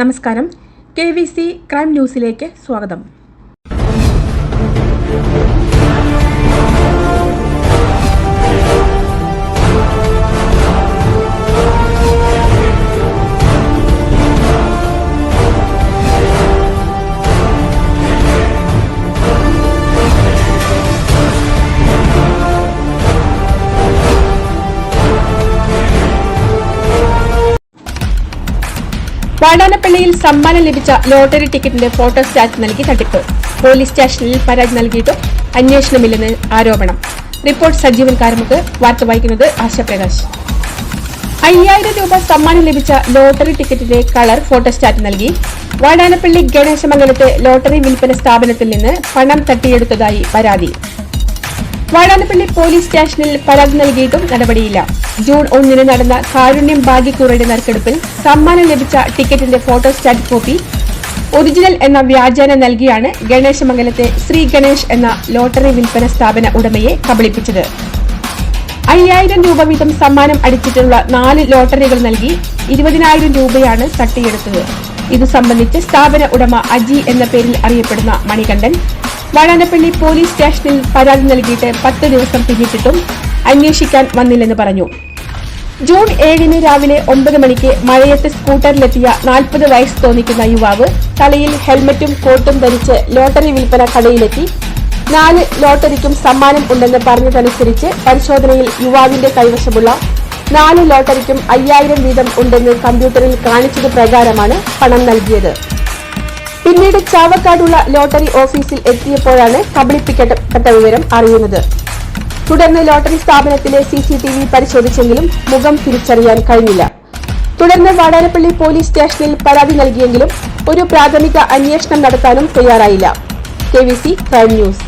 നമസ്കാരം. K V C crime ന്യൂസിലേക്ക് സ്വാഗതം. വാടാനപ്പള്ളിയിൽ സമ്മാനം ലഭിച്ച ലോട്ടറി ടിക്കറ്റിന്റെ ഫോട്ടോ സ്റ്റാറ്റ് നൽകി തട്ടിപ്പ്. പോലീസ് സ്റ്റേഷനിൽ പരാതി നൽകിയിട്ടും അന്വേഷണമില്ലെന്ന് ആരോപണം. റിപ്പോർട്ട് സജീവൻ കാരമുക്ക്. വാർത്ത വായിക്കുന്നത് ആശപ്രകാശ് അയ്യായിരം രൂപ സമ്മാനം ലഭിച്ച ലോട്ടറി ടിക്കറ്റിന്റെ കളർ ഫോട്ടോസ്റ്റാറ്റ് നൽകി. വാടാനപ്പള്ളി ഗണേശമംഗലത്തെ ലോട്ടറി വിൽപ്പന സ്ഥാപനത്തിൽ നിന്ന് പണം തട്ടിയെടുത്തതായി പരാതി. വാടാനപ്പള്ളി പോലീസ് സ്റ്റേഷനിൽ പരാതി നൽകിയിട്ടും നടപടിയില്ല. ജൂൺ ഒന്നിന് നടന്ന കാരുണ്യം ഭാഗ്യക്കൂറയുടെ നറുക്കെടുപ്പിൽ സമ്മാനം ലഭിച്ച ടിക്കറ്റിന്റെ ഫോട്ടോസ്റ്റാറ്റ് കോപ്പി ഒറിജിനൽ എന്ന വ്യാജേന നൽകിയാണ് ഗണേശമംഗലത്തെ ശ്രീ ഗണേഷ് എന്ന ലോട്ടറി വിൽപ്പന സ്ഥാപന ഉടമയെ കബളിപ്പിച്ചത്. അയ്യായിരം രൂപ വീതം സമ്മാനം അടിച്ചിട്ടുള്ള നാല് ലോട്ടറികൾ നൽകി ഇരുപതിനായിരം രൂപയാണ് തട്ടിയെടുത്തത്. ഇതു സംബന്ധിച്ച് സ്ഥാപന ഉടമ അജി എന്ന പേരിൽ അറിയപ്പെടുന്ന മണികണ്ഠൻ വാഴാനപ്പള്ളി പോലീസ് സ്റ്റേഷനിൽ പരാതി നൽകിയിട്ട് പത്ത് ദിവസം പിന്നിട്ടിട്ടും അന്വേഷിക്കാൻ വന്നില്ലെന്ന് പറഞ്ഞു. ജൂൺ ഏഴിന് രാവിലെ ഒമ്പത് മണിക്ക് മഴയത്ത് സ്കൂട്ടറിലെത്തിയ നാൽപ്പത് വയസ്സ് തോന്നിക്കുന്ന യുവാവ് തലയിൽ ഹെൽമറ്റും കോട്ടും ധരിച്ച് ലോട്ടറി വിൽപ്പന കടയിലെത്തി. നാല് ലോട്ടറിക്കും സമ്മാനം ഉണ്ടെന്ന് പറഞ്ഞതനുസരിച്ച് പരിശോധനയിൽ യുവാവിന്റെ കൈവശമുള്ള നാല് ലോട്ടറിക്കും അയ്യായിരം വീതം ഉണ്ടെന്ന് കമ്പ്യൂട്ടറിൽ കാണിച്ചത് പ്രകാരമാണ് പണം നൽകിയത്. പിന്നീട് ചാവക്കാടുള്ള ലോട്ടറി ഓഫീസിൽ എത്തിയപ്പോഴാണ് കബളിപ്പിക്കപ്പെട്ട വിവരം അറിയുന്നത്. തുടർന്ന് ലോട്ടറി സ്ഥാപനത്തിലെ സിസിടിവി പരിശോധിച്ചെങ്കിലും മുഖം തിരിച്ചറിയാൻ കഴിഞ്ഞില്ല. തുടർന്ന് വാടാനപ്പള്ളി പോലീസ് സ്റ്റേഷനിൽ പരാതി നൽകിയെങ്കിലും ഒരു പ്രാഥമിക അന്വേഷണം നടത്താനും തയ്യാറായില്ല. K V C crime news.